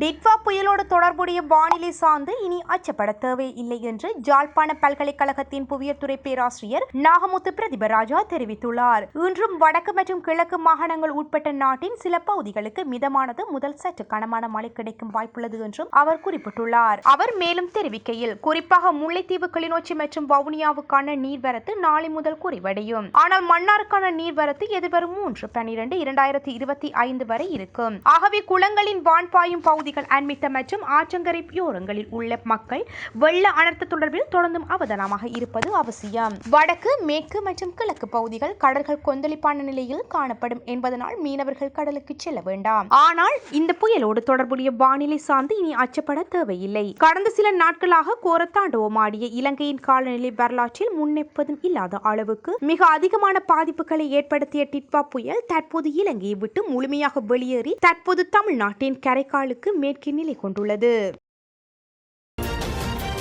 டிட்வா புயலோடு தொடர்புடைய வானிலை சார்ந்து இனி அச்சப்பட தேவையில்லை என்று ஜாழ்ப்பாண பல்கலைக்கழகத்தின் புவியத்துறை பேராசிரியர் நாகமுத்து பிரதிபராஜா தெரிவித்துள்ளார். இன்றும் வடக்கு மற்றும் கிழக்கு மாகாணங்கள் உட்பட்ட நாட்டின் சில பகுதிகளுக்கு மிதமானது முதல் சற்று கனமான மழை கிடைக்கும் வாய்ப்புள்ளது என்றும் அவர் குறிப்பிட்டுள்ளார். அவர் மேலும் தெரிவிக்கையில் குறிப்பாக முல்லைத்தீவு கிளிநொச்சி மற்றும் வவுனியாவுக்கான நீர்வரத்து நாளை முதல் குறைவடையும். ஆனால் மன்னாருக்கான நீர்வரத்து எதிர்வரும் மூன்று பன்னிரண்டு இரண்டாயிரத்தி இருபத்தி ஐந்து வரை இருக்கும். ஆகவே குளங்களின் வான்பாயும் பகுதி பகுதிகள் அண்மித்த மற்றும் ஆற்றங்கரை யோரங்களில் உள்ள மக்கள் வெள்ள அனர்த்த தொடர்பில் தொடர்ந்தும் அவதானமாக இருப்பது அவசியம். வடக்கு மேற்கு மற்றும் கிழக்கு பகுதிகள் கடல்கள் கொந்தளிப்பான நிலையில் காணப்படும் என்பதனால் மீனவர்கள் கடலுக்கு செல்ல வேண்டாம். ஆனால் இந்த புயலோடு தொடர்புடைய வானிலை சார்ந்து இனி அச்சப்பட தேவையில்லை. கடந்த சில நாட்களாக கோர இலங்கையின் காலநிலை வரலாற்றில் முன்னெப்பதும் இல்லாத அளவுக்கு மிக அதிகமான பாதிப்புகளை ஏற்படுத்திய டிட்வா புயல் தற்போது இலங்கையை விட்டு முழுமையாக வெளியேறி தற்போது தமிழ்நாட்டின் கரைக்காலுக்கு மேற்கே நிலை கொண்டுள்ளது.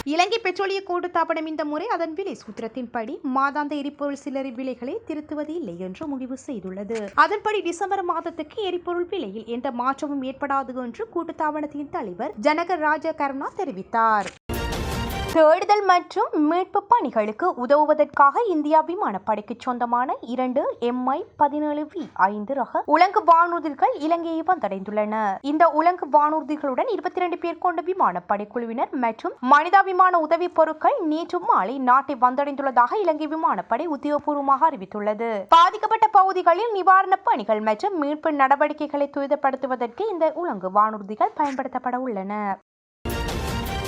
இலங்கை பெட்ரோலிய கூட்டுத்தாபனம் இந்த முறை அதன் விலை சூத்திரத்தின்படி மாதாந்த எரிபொருள் சில்லறை விலைகளை திருத்துவது இல்லை என்று முடிவு செய்துள்ளது. அதன்படி டிசம்பர் மாதத்துக்கு எரிபொருள் விலையில் எந்த மாற்றமும் ஏற்படாது என்று கூட்டுத்தாபனத்தின் தலைவர் ஜனகர் ராஜ கருணா தெரிவித்தார். தேடுதல் மற்றும் மீட்பு பணிகளுக்கு உதவுவதற்காக இந்தியா விமானப்படைக்கு சொந்தமான இரண்டு எம்ஐ பதினேழு வி ஐந்து ரக உலங்கு வானூர்திகள் இலங்கையை வந்தடைந்துள்ளன. இந்த உலங்கு வானூர்திகளுடன் இருபத்தி இரண்டு பேர் கொண்ட விமானப்படை குழுவினர் மற்றும் மனிதாபிமான உதவி பொருட்கள் நேற்று மாலை நாட்டை வந்தடைந்துள்ளதாக இலங்கை விமானப்படை உத்தியோகபூர்வமாக அறிவித்துள்ளது. பாதிக்கப்பட்ட பகுதிகளில் நிவாரணப் பணிகள் மற்றும் மீட்பு நடவடிக்கைகளை துரிதப்படுத்துவதற்கு இந்த உலங்கு வானூர்திகள் பயன்படுத்தப்பட உள்ளன.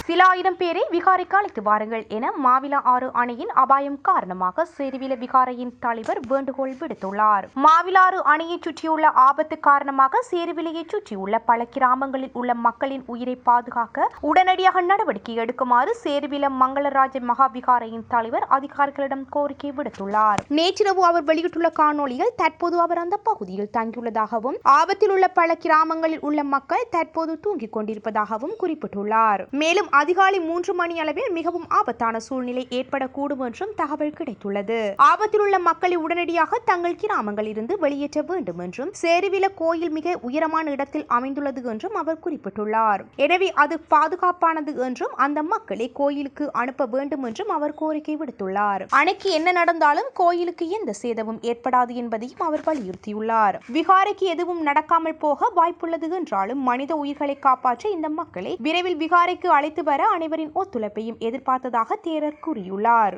சில ஆயிரம் பேரை விகாரைக்கு அழைத்து வாருங்கள் என மாவிலா ஆறு அணையின் அபாயம் காரணமாக சேருவில விகாரையின் தலைவர் வேண்டுகோள் விடுத்துள்ளார். மாவிலாறு அணையை சுற்றியுள்ள ஆபத்து காரணமாக சேருவிலையை சுற்றியுள்ள பல கிராமங்களில் உள்ள மக்களின் உயிரை பாதுகாக்க உடனடியாக நடவடிக்கை எடுக்குமாறு சேருவில மங்களராஜ மகாவிகாரையின் தலைவர் அதிகாரிகளிடம் கோரிக்கை விடுத்துள்ளார். நேற்றிரவு அவர் வெளியிட்டுள்ள காணொளியில் தற்போது அவர் அந்த பகுதியில் தங்கியுள்ளதாகவும் ஆபத்தில் உள்ள பல கிராமங்களில் உள்ள மக்கள் தற்போது தூங்கிக் கொண்டிருப்பதாகவும் குறிப்பிட்டுள்ளார். மேலும் அதிகாலை மூன்று மணி அளவில் மிகவும் ஆபத்தான சூழ்நிலை ஏற்படக்கூடும் என்றும் தகவல் கிடைத்துள்ளது. ஆபத்தில் உள்ள மக்களை உடனடியாக தங்கள் கிராமங்களில் இருந்து வெளியேற்ற வேண்டும் என்றும் சேருவில கோயில் மிக உயரமான இடத்தில் அமைந்துள்ளது என்றும் அவர் குறிப்பிட்டுள்ளார். எனவே அது பாதுகாப்பானது என்றும் அந்த மக்களை கோயிலுக்கு அனுப்ப வேண்டும் என்றும் அவர் கோரிக்கை விடுத்துள்ளார். அணைக்கு என்ன நடந்தாலும் கோயிலுக்கு எந்த சேதமும் ஏற்படாது என்பதையும் அவர் வலியுறுத்தியுள்ளார். விகாரைக்கு எதுவும் நடக்காமல் போக வாய்ப்புள்ளது என்றாலும் மனித உயிர்களை காப்பாற்ற இந்த மக்களை விரைவில் விகாரைக்கு அழைத்து வர அனைவரின் ஒத்துழைப்பையும் எதிர்பார்த்ததாக தேரர் கூறியுள்ளார்.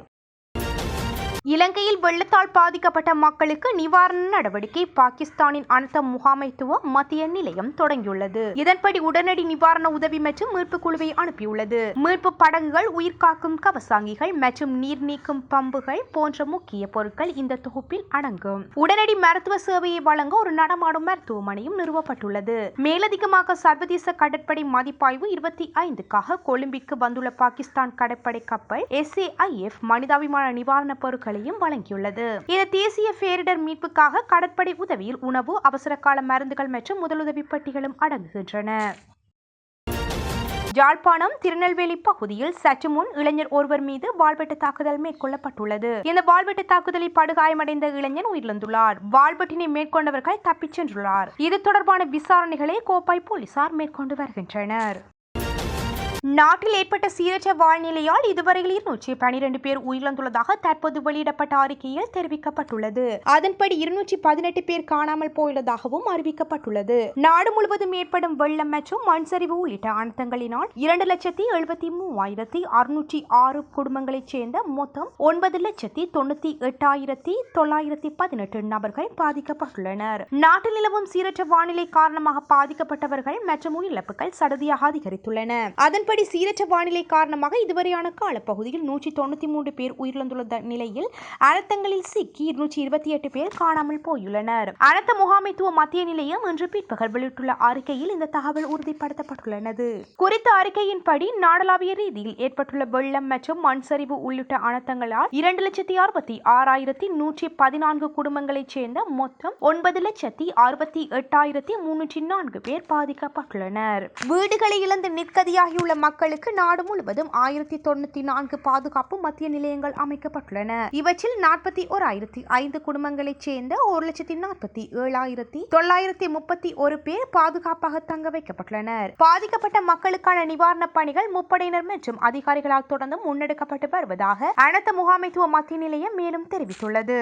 இலங்கையில் வெள்ளத்தால் பாதிக்கப்பட்ட மக்களுக்கு நிவாரண நடவடிக்கை பாகிஸ்தானின் அனர்த்த முகாமைத்துவ மத்திய நிலையம் தொடங்கியுள்ளது. இதன்படி உடனடி நிவாரண உதவி மற்றும் மீட்பு குழுவை அனுப்பியுள்ளது. மீட்பு படகுகள் உயிர்காக்கும் கவசாங்கிகள் மற்றும் நீர் நீக்கும் பம்புகள் போன்ற முக்கிய பொருட்கள் இந்த தொகுப்பில் அடங்கும். உடனடி மருத்துவ சேவையை வழங்க ஒரு நடமாடும் மருத்துவமனையும் நிறுவப்பட்டுள்ளது. மேலதிகமாக சர்வதேச கடற்படை மதிப்பாய்வு இருபத்தி ஐந்துக்காக கொழும்பிற்கு வந்துள்ள பாகிஸ்தான் கடற்படை கப்பல் எஸ்ஏஐஎஃப் மனிதாபிமான நிவாரணப் பொருட்களையும் வழங்கியுள்ளது. இது தேசிய பேரிடர் மீட்புக்காக கடற்படை உதவியில் உணவு அவசர கால மருந்துகள் மற்றும் முதலுதவி பட்டிகளும் அடங்குகின்றன. யாழ்ப்பாணம் திருநெல்வேலி பகுதியில் சற்று முன் இளைஞர் ஒருவர் மீது வாள்வெட்டு தாக்குதல் மேற்கொள்ளப்பட்டுள்ளது. இந்த வாள்வெட்டு தாக்குதலில் படுகாயமடைந்த இளைஞன் உயிரிழந்துள்ளார். வாள்வெட்டினை மேற்கொண்டவர்கள் தப்பிச் சென்றுள்ளார். இது தொடர்பான விசாரணைகளை கோப்பாய் போலீசார் மேற்கொண்டு வருகின்றனர். நாட்டில் ஏற்பட்ட சீரற்ற வானிலையால் இதுவரையில் இருநூற்றி பனிரெண்டு பேர் உயிரிழந்துள்ளதாக தற்போது வெளியிடப்பட்ட அறிக்கையில் தெரிவிக்கப்பட்டுள்ளது. அதன்படி இருநூற்றி பதினெட்டு பேர் காணாமல் போயுள்ளதாகவும் அறிவிக்கப்பட்டுள்ளது. நாடு முழுவதும் ஏற்படும் வெள்ளம் மற்றும் மண் சரிவு உள்ளிட்ட அனர்த்தங்களினால் இரண்டு லட்சத்தி எழுபத்தி மூவாயிரத்தி அறுநூற்றி ஆறு குடும்பங்களைச் சேர்ந்த மொத்தம் ஒன்பது லட்சத்தி தொண்ணூத்தி எட்டாயிரத்தி தொள்ளாயிரத்தி பதினெட்டு நபர்கள் பாதிக்கப்பட்டுள்ளனர். நாட்டில் நிலவும் சீரற்ற வானிலை காரணமாக பாதிக்கப்பட்டவர்கள் மற்றும் உயிரிழப்புகள் சடதியாக அதிகரித்துள்ளன. அதன்படி இப்படி சீரற்ற வானிலை காரணமாக இதுவரையான காலப்பகுதியில் நூற்றி தொண்ணூற்றி மூன்று பேர் உயிரிழந்துள்ள நிலையில் அழுத்தங்களில் சிக்கி இருநூற்றி இருபத்தி எட்டு பேர் காணாமல் போயுள்ளனர். அழுத்த முகாமைத்துவ மத்திய நிலையம் இன்று பிற்பகல் வெளியிட்டுள்ள அறிக்கையில் இந்த தகவல் உறுதிப்படுத்தப்பட்டுள்ளது. குறித்த அறிக்கையின்படி நாடளாவிய ரீதியில் ஏற்பட்டுள்ள வெள்ளம் மற்றும் மண் சரிவு உள்ளிட்ட அனர்த்தங்களால் இரண்டு லட்சத்தி அறுபத்தி ஆறாயிரத்தி நூற்றி பதினான்கு குடும்பங்களைச் சேர்ந்த மொத்தம் ஒன்பது லட்சத்தி அறுபத்தி எட்டாயிரத்தி முன்னூற்றி நான்கு பேர் பாதிக்கப்பட்டுள்ளனர். வீடுகளை இழந்து நிற்கதியாகியுள்ள மக்களுக்கு நாடு முழுவதும் ஆயிரத்தி தொண்ணூத்தி நான்கு பாதுகாப்பு மத்திய நிலையங்கள் அமைக்கப்பட்டுள்ளன. இவற்றில் நாற்பத்தி ஓராயிரத்தி ஐந்து குடும்பங்களைச் சேர்ந்த ஒரு லட்சத்தி நாற்பத்தி ஏழாயிரத்தி தொள்ளாயிரத்தி முப்பத்தி ஒரு பேர் பாதுகாப்பாக தங்க வைக்கப்பட்டுள்ளனர். பாதிக்கப்பட்ட மக்களுக்கான நிவாரணப் பணிகள் முப்படையினர் மற்றும் அதிகாரிகளால் தொடர்ந்து முன்னெடுக்கப்பட்டு வருவதாக அனைத்து முகாமைத்துவ மத்திய நிலையம் மேலும் தெரிவித்துள்ளது.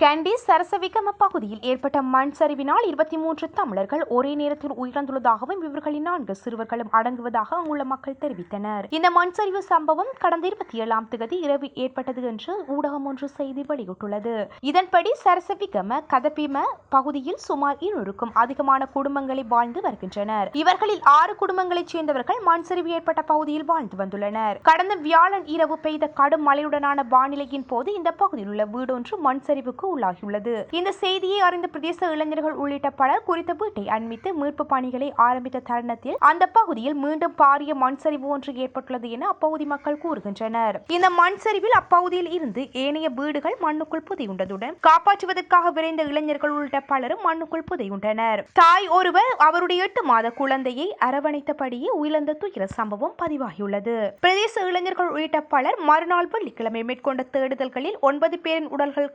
கேண்டி சரசவிகம பகுதியில் ஏற்பட்ட மண் சரிவினால் இருபத்தி மூன்று தமிழர்கள் ஒரே நேரத்தில் உயிரிழந்துள்ளதாகவும் இவர்களின் நான்கு சிறுவர்களும் அடங்குவதாக அங்குள்ள மக்கள் தெரிவித்தனர். இந்த மண் சரிவு சம்பவம் கடந்த இருபத்தி ஏழாம் தேதி இரவு ஏற்பட்டது என்று ஊடகம் ஒன்று செய்தி வெளியிட்டுள்ளது. இதன்படி சரசவிகம கதபிம பகுதியில் சுமார் இருநூறுக்கும் அதிகமான குடும்பங்களை வாழ்ந்து வருகின்றனர். இவர்களில் ஆறு குடும்பங்களைச் சேர்ந்தவர்கள் மண் சரிவு ஏற்பட்ட பகுதியில் வாழ்ந்து வந்துள்ளனர். கடந்த வியாழன் இரவு பெய்த கடும் மழையுடனான வானிலையின் போது இந்த பகுதியில் உள்ள வீடொன்று மண் சரிவுக்கு உள்ளாகியுள்ளது. இந்த செய்தியை அறிந்த பிரதேச இளைஞர்கள் உள்ளிட்ட பலர் குறித்த வீட்டை அண்மித்து மீட்பு பணிகளை ஆரம்பித்த தருணத்தில் அந்த பகுதியில் மீண்டும் பாரிய மண் சரிவு ஒன்று ஏற்பட்டுள்ளது என அப்பகுதி மக்கள் கூறுகின்றனர். இந்த மண் சரிவில் அப்பகுதியில் இருந்து ஏனைய வீடுகள் மண்ணுக்குள் புதையுண்டதுடன் காப்பாற்றுவதற்காக விரைந்த இளைஞர்கள் உள்ளிட்ட பலரும் மண்ணுக்குள் புதையுண்டனர். தாய் ஒருவர் அவருடைய எட்டு மாத குழந்தையை அரவணைத்தபடியே உயிரிழந்த துயர சம்பவம் பதிவாகியுள்ளது. பிரதேச இளைஞர்கள் உள்ளிட்ட பலர் மறுநாள் வெள்ளிக்கிழமை மேற்கொண்ட தேடுதல்களில் ஒன்பது பேரின் உடல்கள்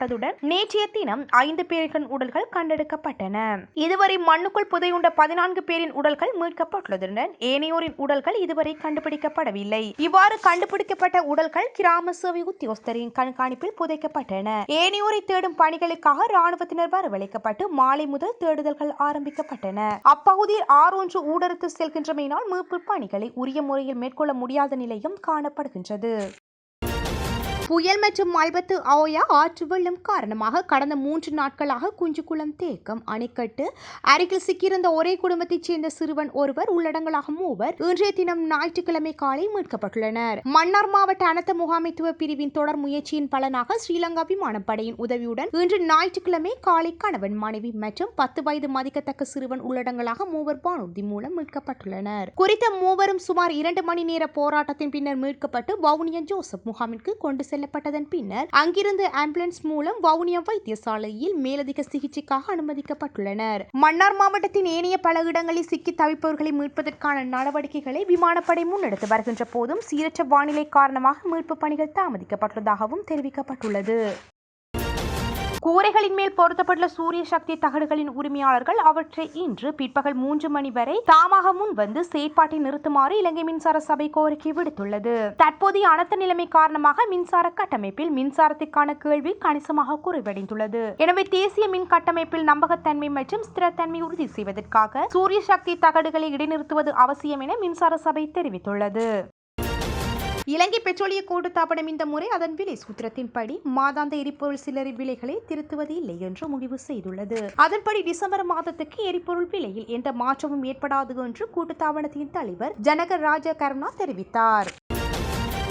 கண்டெடுக்கப்பட்டதுடன் நேற்றைய தினம் ஐந்து பேரின் உடல்கள் கண்டெடுக்கப்பட்டன. இதுவரை மண்ணுக்குள் புதையுண்ட பதினான்கு பேரின் உடல்கள் மீட்கப்பட்டுள்ளதுடன் ஏனையோரின் உடல்கள் இதுவரை கண்டுபிடிக்கப்படவில்லை. இவ்வாறு கண்டுபிடிக்கப்பட்ட உடல்கள் கிராம சேவை உத்தியோகஸ்தரின் கண்காணிப்பில் புதைக்கப்பட்டன. ஏனையோரை தேடும் பணிகளுக்காக ராணுவத்தினர் வரவழைக்கப்பட்டு மாலை முதல் தேடுதல்கள் ஆரம்பிக்கப்பட்டன. அப்பகுதியில் ஆறொன்று ஊடறுத்து செல்கின்றமையினால் மீட்பு பணிகளை உரிய முறையில் மேற்கொள்ள முடியாத நிலையும் காணப்படுகின்றது. புயல் மற்றும் மல்பத்து ஓயா ஆற்று வெள்ளம் காரணமாக கடந்த மூன்று நாட்களாக குஞ்சுக்குளம் தேக்கம் அணைக்கட்டு அருகில் சிக்கியிருந்த ஒரே குடும்பத்தைச் சேர்ந்த சிறுவன் ஒருவர் உள்ளடங்கலாக மூவர் இன்றைய தினம் ஞாயிற்றுக்கிழமை காலை மீட்கப்பட்டுள்ளனர். மன்னார் மாவட்ட அனர்த்த முகாமைத்துவ பிரிவின் தொடர் முயற்சியின் பலனாக ஸ்ரீலங்கா விமானப்படையின் உதவியுடன் இன்று ஞாயிற்றுக்கிழமை காலை கணவன் மனைவி மற்றும் பத்து வயது மதிக்கத்தக்க சிறுவன் உள்ளடங்கலாக மூவர் வானூர்தி மூலம் மீட்கப்பட்டுள்ளனர். குறித்த மூவரும் சுமார் இரண்டு மணி நேர போராட்டத்தின் பின்னர் மீட்கப்பட்டு வவுனியா ஜோசப் முகாமிற்கு கொண்டு செல்லப்பட்டதன் பின்னர் அங்கிருந்து ஆம்புலன்ஸ் மூலம் வவுனியா வைத்தியசாலையில் மேலதிக சிகிச்சைக்காக அனுமதிக்கப்பட்டுள்ளனர். மன்னார் மாவட்டத்தின் ஏனைய பல இடங்களில் சிக்கி தவிப்பவர்களை மீட்பதற்கான நடவடிக்கைகளை விமானப்படை முன்னெடுத்து வருகின்ற போதும் சீரற்ற வானிலை காரணமாக மீட்பு பணிகள் தாமதிக்கப்பட்டுள்ளதாகவும் தெரிவிக்கப்பட்டுள்ளது. கூரைகளின் மேல் பொருத்தப்பட்டுள்ள சூரிய சக்தி தகடுகளின் உரிமையாளர்கள் அவற்றை இன்று பிற்பகல் மூன்று மணி வரை தாமாக முன் வந்து செயற்பாட்டை நிறுத்துமாறு இலங்கை மின்சார சபை கோரிக்கை விடுத்துள்ளது. தற்போதைய அனர்த்த நிலைமை காரணமாக மின்சார கட்டமைப்பில் மின்சாரத்திற்கான கேள்வி கணிசமாக குறைவடைந்துள்ளது. எனவே தேசிய மின் கட்டமைப்பில் நம்பகத்தன்மை மற்றும் ஸ்திரத்தன்மை உறுதி செய்வதற்காக சூரிய சக்தி தகடுகளை இடைநிறுத்துவது அவசியம் என மின்சார சபை தெரிவித்துள்ளது. இலங்கை பெட்ரோலிய கூட்டுத்தாபனம் இந்த முறை. அதன் விலை சூத்திரத்தின்படி மாதாந்த எரிபொருள் சில்லறை விலைகளை திருத்துவது இல்லை என்று முடிவு செய்துள்ளது. அதன்படி டிசம்பர் மாதத்துக்கு எரிபொருள் விலையில் எந்த மாற்றமும் ஏற்படாது என்று கூட்டுத்தாபனத்தின் தலைவர் ஜனக ராஜ கருணா தெரிவித்தார்.